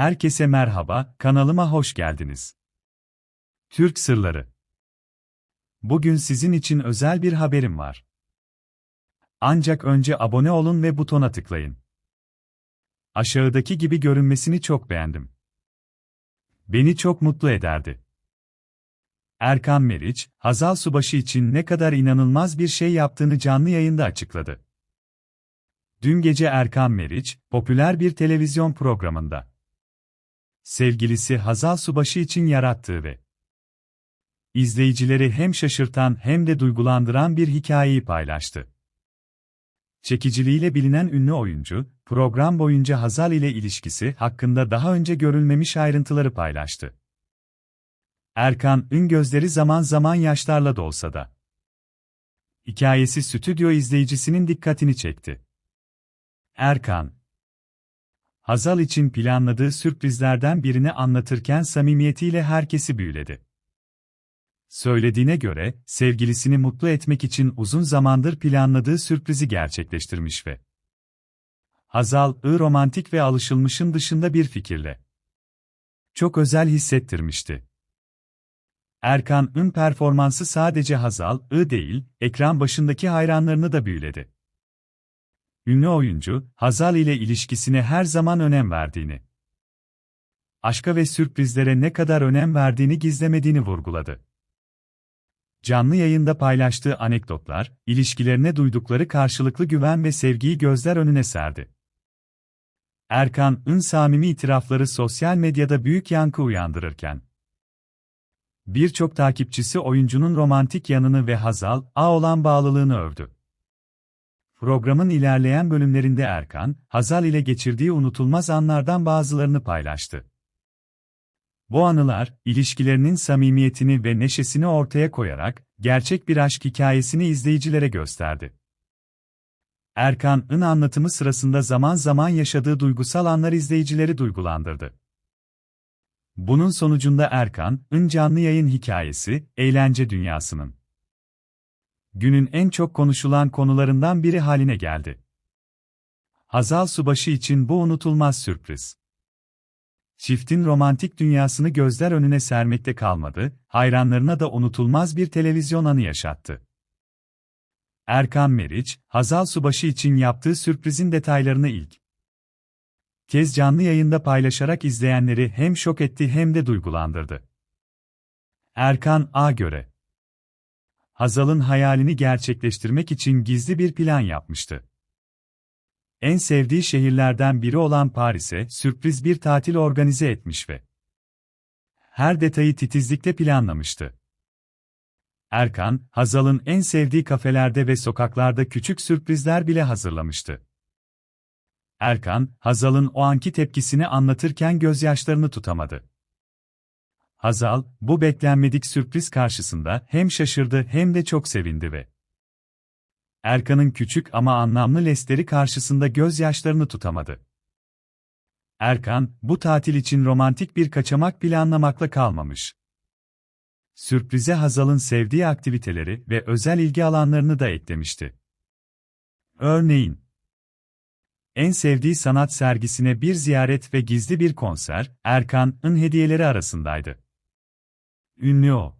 Herkese merhaba, kanalıma hoş geldiniz. Türk Sırları Bugün sizin için özel bir haberim var. Ancak önce abone olun ve butona tıklayın. Aşağıdaki gibi görünmesini çok beğendim. Beni çok mutlu ederdi. Erkan Meriç, Hazal Subaşı için ne kadar inanılmaz bir şey yaptığını canlı yayında açıkladı. Dün gece Erkan Meriç, popüler bir televizyon programında sevgilisi Hazal Subaşı için yarattığı ve izleyicileri hem şaşırtan hem de duygulandıran bir hikayeyi paylaştı. Çekiciliğiyle bilinen ünlü oyuncu, program boyunca Hazal ile ilişkisi hakkında daha önce görülmemiş ayrıntıları paylaştı. Erkan, ün gözleri zaman zaman yaşlarla dolsa da. Hikayesi stüdyo izleyicisinin dikkatini çekti. Erkan, Hazal için planladığı sürprizlerden birini anlatırken samimiyetiyle herkesi büyüledi. Söylediğine göre, sevgilisini mutlu etmek için uzun zamandır planladığı sürprizi gerçekleştirmiş ve Hazal, ı romantik ve alışılmışın dışında bir fikirle çok özel hissettirmişti. Erkan'ın performansı sadece Hazal, ı değil, ekran başındaki hayranlarını da büyüledi. Ünlü oyuncu, Hazal ile ilişkisine her zaman önem verdiğini, aşka ve sürprizlere ne kadar önem verdiğini gizlemediğini vurguladı. Canlı yayında paylaştığı anekdotlar, ilişkilerine duydukları karşılıklı güven ve sevgiyi gözler önüne serdi. Erkan'ın samimi itirafları sosyal medyada büyük yankı uyandırırken, birçok takipçisi oyuncunun romantik yanını ve Hazal, A olan bağlılığını övdü. Programın ilerleyen bölümlerinde Erkan, Hazal ile geçirdiği unutulmaz anlardan bazılarını paylaştı. Bu anılar, ilişkilerinin samimiyetini ve neşesini ortaya koyarak, gerçek bir aşk hikayesini izleyicilere gösterdi. Erkan'ın anlatımı sırasında zaman zaman yaşadığı duygusal anlar izleyicileri duygulandırdı. Bunun sonucunda Erkan'ın canlı yayın hikayesi, eğlence dünyasının günün en çok konuşulan konularından biri haline geldi. Hazal Subaşı için bu unutulmaz sürpriz. Çiftin romantik dünyasını gözler önüne sermekte kalmadı, hayranlarına da unutulmaz bir televizyon anı yaşattı. Erkan Meriç, Hazal Subaşı için yaptığı sürprizin detaylarını ilk kez canlı yayında paylaşarak izleyenleri hem şok etti hem de duygulandırdı. Erkan A göre Hazal'ın hayalini gerçekleştirmek için gizli bir plan yapmıştı. En sevdiği şehirlerden biri olan Paris'e sürpriz bir tatil organize etmiş ve her detayı titizlikle planlamıştı. Erkan, Hazal'ın en sevdiği kafelerde ve sokaklarda küçük sürprizler bile hazırlamıştı. Erkan, Hazal'ın o anki tepkisini anlatırken gözyaşlarını tutamadı. Hazal, bu beklenmedik sürpriz karşısında hem şaşırdı hem de çok sevindi ve Erkan'ın küçük ama anlamlı lesteri karşısında gözyaşlarını tutamadı. Erkan, bu tatil için romantik bir kaçamak planlamakla kalmamış. Sürprize Hazal'ın sevdiği aktiviteleri ve özel ilgi alanlarını da eklemişti. Örneğin, en sevdiği sanat sergisine bir ziyaret ve gizli bir konser, Erkan'ın hediyeleri arasındaydı. Ünlü o.